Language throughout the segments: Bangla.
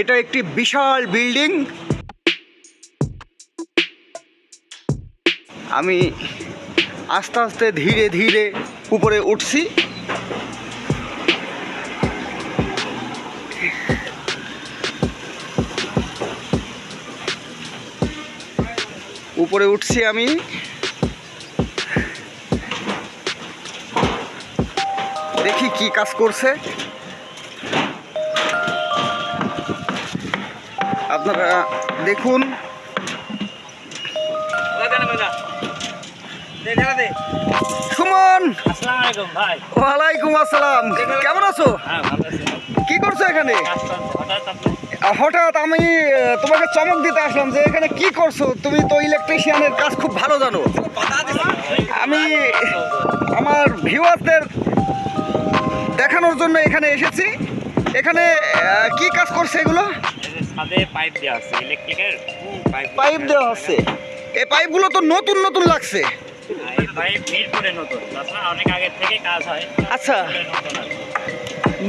এটা একটি বিশাল বিল্ডিং। আমি আস্তে আস্তে ধীরে ধীরে উপরে উঠছি। উপরে উঠছি আমি। দেখি কি কাজ করছে। আপনারা দেখুন। সুমন! ওয়ালাইকুম আসসালাম। কেমন আছো? কি করছ এখানে? হঠাৎ আমি তোমাকে চমক দিতে আসলাম যে এখানে কি করছ? তুমি তো ইলেকট্রিশিয়ানের কাজ খুব ভালো জানো। আমি আমার ভিউয়ারদের দেখানোর জন্য এখানে এসেছি। এখানে কি কাজ করছে এগুলো? ছাদে পাইপ দেওয়া আছে ইলেকট্রিকের পাইপ দেওয়া হচ্ছে এই পাইপগুলো তো নতুন নতুন লাগছে। আচ্ছা।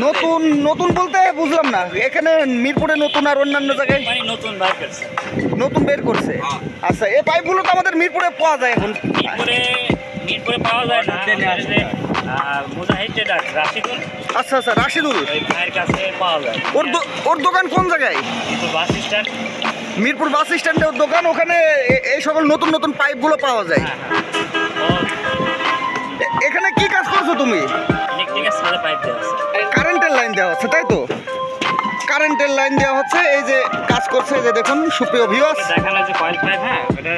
নতুন নতুন বলতে বুঝলাম না। এখানে মিরপুরে নতুন আর অন্যান্য জায়গায় নতুন নতুন বের করছে। আচ্ছা এই পাইপগুলো তো আমাদের মিরপুরে পাওয়া যায় এখন। মিরপুরে মিরপুরে পাওয়া যায় না। মুজাহিদ রাশিদুল? আচ্ছা আচ্ছা রাশিদুল। ওই ভাইয়ের কাছে পাওয়া যায়। ওর ওর দোকান কোন জায়গায়? কিন্তু বাস স্ট্যান্ড। মিরপুর বাস স্ট্যান্ডে ওর দোকান ওখানে এ- এই সকল নতুন নতুন পাইপগুলো পাওয়া যায়। হ্যাঁ হ্যাঁ। এখানে কি কাজ করছ তুমি? কারেন্টের লাইন দেওয়া হচ্ছে তাই তো? কারেন্টের লাইন দেওয়া হচ্ছে এই যে কাজ করছে যে দেখুন সুপ্রিয় ভিউয়ার্স দেখানো যে কয়েল পাইপ হ্যাঁ ওটা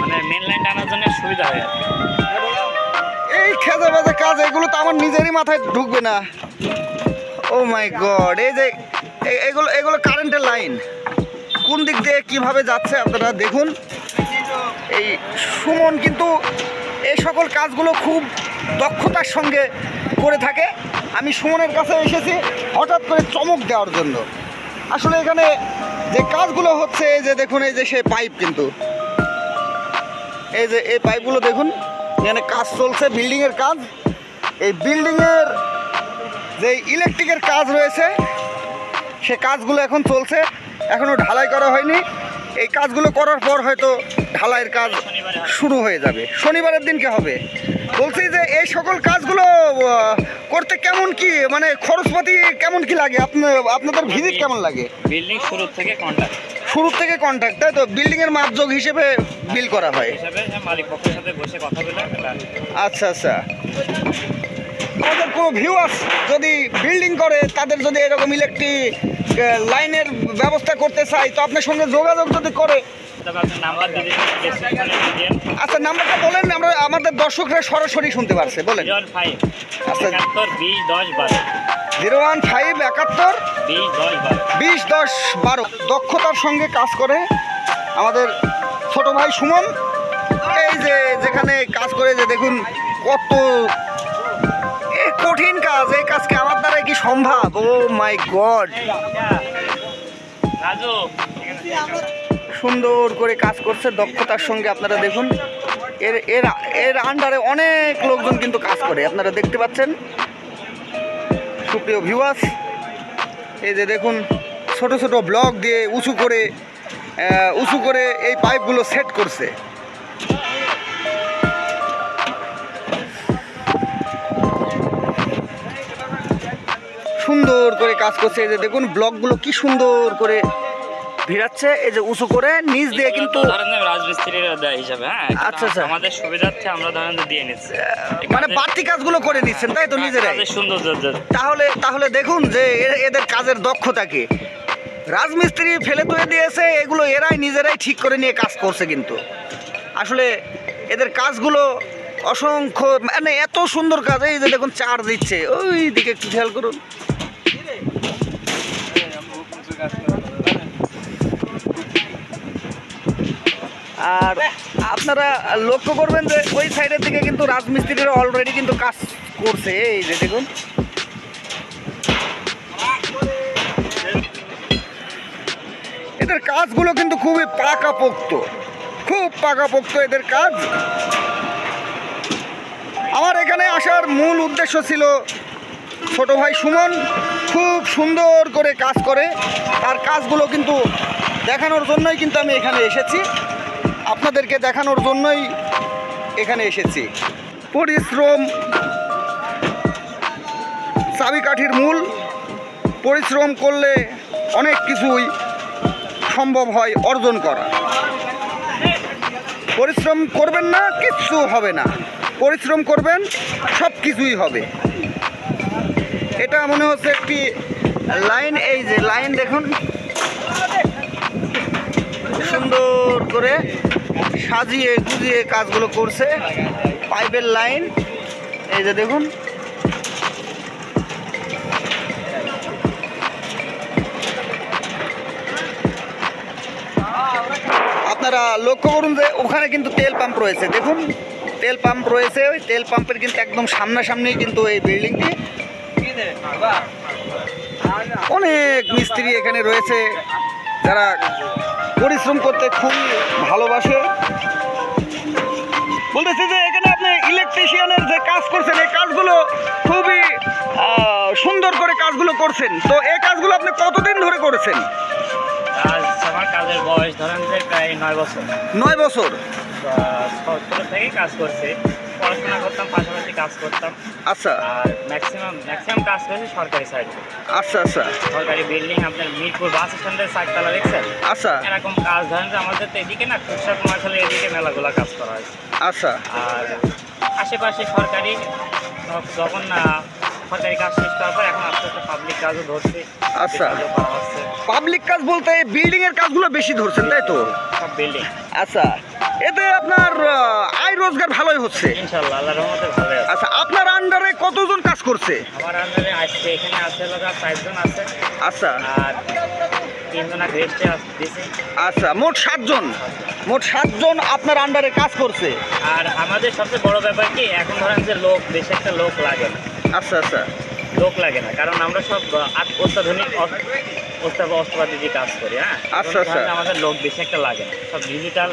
মানে মেন লাইন টানার জন্য সুবিধা হয় আর কি। এই খেজে বাজে কাজ, এগুলো তো আমার নিজেরই মাথায় ঢুকবে না। ও মাই গড, এই যে এগুলো এগুলো কারেন্টের লাইন কোন দিক দিয়ে কীভাবে যাচ্ছে আপনারা দেখুন। এই সুমন কিন্তু এই সকল কাজগুলো খুব দক্ষতার সঙ্গে করে থাকে। আমি সুমনের কাছে এসেছি হঠাৎ করে চমক দেওয়ার জন্য। আসলে এখানে যে কাজগুলো হচ্ছে, এই যে দেখুন, এই যে সে পাইপ কিন্তু। এই যে, এই পাইপগুলো দেখুন। এখানে কাজ চলছে বিল্ডিংয়ের কাজ। এই বিল্ডিংয়ের যে ইলেকট্রিকের কাজ রয়েছে, সে কাজগুলো এখন চলছে। এখনও ঢালাই করা হয়নি। এই কাজগুলো করার পর হয়তো ঢালাইয়ের কাজ শুরু হয়ে যাবে। শনিবারের দিনকে হবে? বলছি যে এই সকল কাজগুলো করতে কেমন কি মানে খরচপাতি কেমন কি লাগে? আপনার আপনাদের ভিজিট কেমন লাগে? বিল্ডিং শুরু থেকে কন্ট্রাক্ট শুরু থেকে কন্ট্রাক্ট তাই তো? বিল্ডিং বিল্ডিংয়ের মাপযোগ হিসেবে বিল করা হয়। আচ্ছা আচ্ছা। আমাদের কোনো ভিউয়ার্স যদি বিল্ডিং করে তাদের যদি এরকম ইলেকট্রিক লাইনের ব্যবস্থা করতে চাই তো আপনার সঙ্গে যোগাযোগ যদি করে। আচ্ছা নাম্বারটা বলেন আমরা আমাদের দর্শকরা সরাসরি শুনতে পারছে বলেন। আচ্ছা। জিরো ওয়ান ফাইভ একাত্তর বিশ দশ বারো। দক্ষতার সঙ্গে কাজ করে আমাদের ছোট ভাই সুমন। এই যে যেখানে কাজ করে যে দেখুন কত কঠিন কাজ এই কাজকে আমার দ্বারা কি সম্ভব? Oh my God. সুন্দর করে কাজ করছে দক্ষতার সঙ্গে আপনারা দেখুন। এর এর এর আন্ডারে অনেক লোকজন কিন্তু কাজ করে আপনারা দেখতে পাচ্ছেন? সুপ্রিয় ভিউয়ার্স এই যে দেখুন, ছোট ছোট ব্লক দিয়ে উঁচু করে উঁচু করে এই পাইপগুলো সেট করছে। সুন্দর করে কাজ করছে। এই যে দেখুন ব্লকগুলো কি সুন্দর করে ভিড়াচ্ছে এই যে উঁচু করে নিচ দিয়ে কিন্তু রাজমিস্ত্রিরা দেয় হিসাবে হ্যাঁ? আচ্ছা, আচ্ছা। আমাদের সুবিধার্থে আমরা ধরেন দিয়ে নিচ্ছি। মানে বাড়তি কাজগুলো করে নিচ্ছেন তাই তো নিজেরাই? কাজের সৌন্দর্য যে- তাহলে তাহলে দেখুন যে এদের কাজের দক্ষতা কি। রাজমিস্ত্রি ফেলে তুলে দিয়েছে এগুলো এরাই নিজেরাই ঠিক করে নিয়ে কাজ করছে কিন্তু। আসলে এদের কাজগুলো অসংখ্য মানে এত সুন্দর কাজ এই যে দেখুন চার দিচ্ছে। ওই দিকে একটু খেয়াল করুন। আর আপনারা লক্ষ্য করবেন যে ওই সাইডের দিকে কিন্তু রাজমিস্ত্রিরা অলরেডি কিন্তু কাজ করছে। এই যে দেখুন। এদের কাজগুলো কিন্তু খুবই পাকাপোক্ত। খুব পাকাপোক্ত এদের কাজ। আমার এখানে আসার মূল উদ্দেশ্য ছিল ছোট ভাই সুমন খুব সুন্দর করে কাজ করে। তার কাজগুলো কিন্তু দেখানোর জন্যই কিন্তু আমি এখানে এসেছি। আপনাদেরকে দেখানোর জন্যই এখানে এসেছি। পরিশ্রম চাবিকাঠির মূল। পরিশ্রম করলে অনেক কিছুই সম্ভব হয় অর্জন করা। পরিশ্রম করবেন না, কিচ্ছু হবে না। পরিশ্রম করবেন, সব কিছুই হবে। এটা মনে হচ্ছে একটি লাইন, এই যে লাইন দেখুন। সুন্দর করে সাজিয়ে গুজিয়ে কাজগুলো করছে। পাইপের লাইন, এই যে দেখুন। আপনারা লক্ষ্য করুন যে ওখানে কিন্তু তেল পাম্প রয়েছে। দেখুন, তেল পাম্প রয়েছে, ওই তেল পাম্পের কিন্তু একদম সামনাসামনি কিন্তু এই বিল্ডিংটি। অনেক মিস্ত্রি এখানে রয়েছে, যারা পরিশ্রম করতে খুবই ভালোবাসে। বলতেছি যে এখানে আপনি ইলেকট্রিশিয়ানের যে কাজ করছেন এই কাজগুলো খুবই সুন্দর করে কাজগুলো করছেন। তো এই কাজগুলো আপনি কতদিন ধরে করেছেন? আমার কাজের বয়স ধরেন যে প্রায় নয় বছর। নয় বছর। থেকেই কাজ করছি। পড়াশোনা করতাম পাশাপাশি কাজ করতাম। আচ্ছা। আর ম্যাক্সিমাম ম্যাক্সিমাম কাজ করেছি সরকারি সাইডে আচ্ছা আচ্ছা। সরকারি বিল্ডিং আপনার মিরপুর বাস স্ট্যান্ডের সাইডতলা দেখছেন? আচ্ছা। এরকম কাজ ধরেন যে আমাদের তো এদিকে না খুচরা কুমারখালী এদিকে মেলাগুলা কাজ করা হয়েছে আচ্ছা। আর আশেপাশে সরকারি যখন সরকারি কাজ শেষ করার পর এখন আস্তে আস্তে পাবলিক কাজও ধরছে। আচ্ছা। পাবলিক কাজ বলতে বিল্ডিং এর কাজগুলো বেশি ধরছেন তাই তো? সব বিল্ডিং আচ্ছা। এতে আপনার আয় রোজগার ভালোই হচ্ছে। রহমতে আছে। আচ্ছা আপনার আন্ডারে কতজন কাজ করছে? আমার আন্ডারে আজকে এখানে আছে লোক চারজন আছে। আচ্ছা। আর আচ্ছা মোট সাতজন। মোট সাতজন আপনার আন্ডারে কাজ করছে। আর আমাদের সবচেয়ে বড় ব্যাপার কি এখন ধরেন যে লোক বেশি একটা লোক লাগে না। আচ্ছা আচ্ছা। লোক লাগে না কারণ আমরা সব অত্যাধুনিক অস- অস্ত্র অস্ত্রপাতি দিয়ে কাজ করি হ্যাঁ? আচ্ছা, আচ্ছা। আমাদের লোক বেশি একটা লাগে না সব ডিজিটাল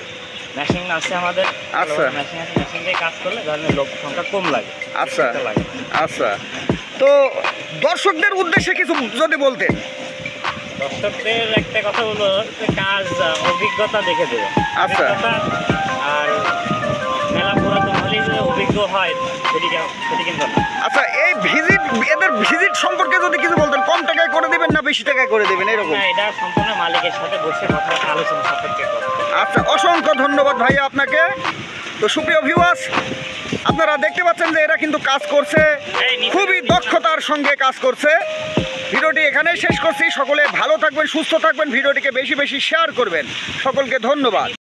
মেশিন আছে আমাদের। আচ্ছা। মেশিন আছে। মেশিন দিয়ে কাজ করলে ধরেন লোক সংখ্যা কম লাগে। আচ্ছা। আচ্ছা। তো দর্শকদের উদ্দেশ্যে কিছু যদি বলতেন দর্শকদের একটা কথা বলব কাজ অভিজ্ঞতা দেখে দেবে। আচ্ছা। আর আচ্ছা এই ভিজিট এদের ভিজিট সম্পর্কে যদি কিছু বলতেন কম টাকায় করে দেবেন না বেশি টাকায় করে দেবেন এরকম? এটা সম্পূর্ণ মালিকের সাথে বসে কথা আলোচনা সাপেক্ষে আচ্ছা অসংখ্য ধন্যবাদ ভাইয়া আপনাকে। তো সুপ্রিয় ভিউয়ার্স আপনারা দেখতে পাচ্ছেন যে এরা কিন্তু কাজ করছে খুবই দক্ষতার সঙ্গে কাজ করছে। ভিডিওটি এখানেই শেষ করছি। সকলে ভালো থাকবেন সুস্থ থাকবেন ভিডিওটিকে বেশি বেশি শেয়ার করবেন। সকলকে ধন্যবাদ।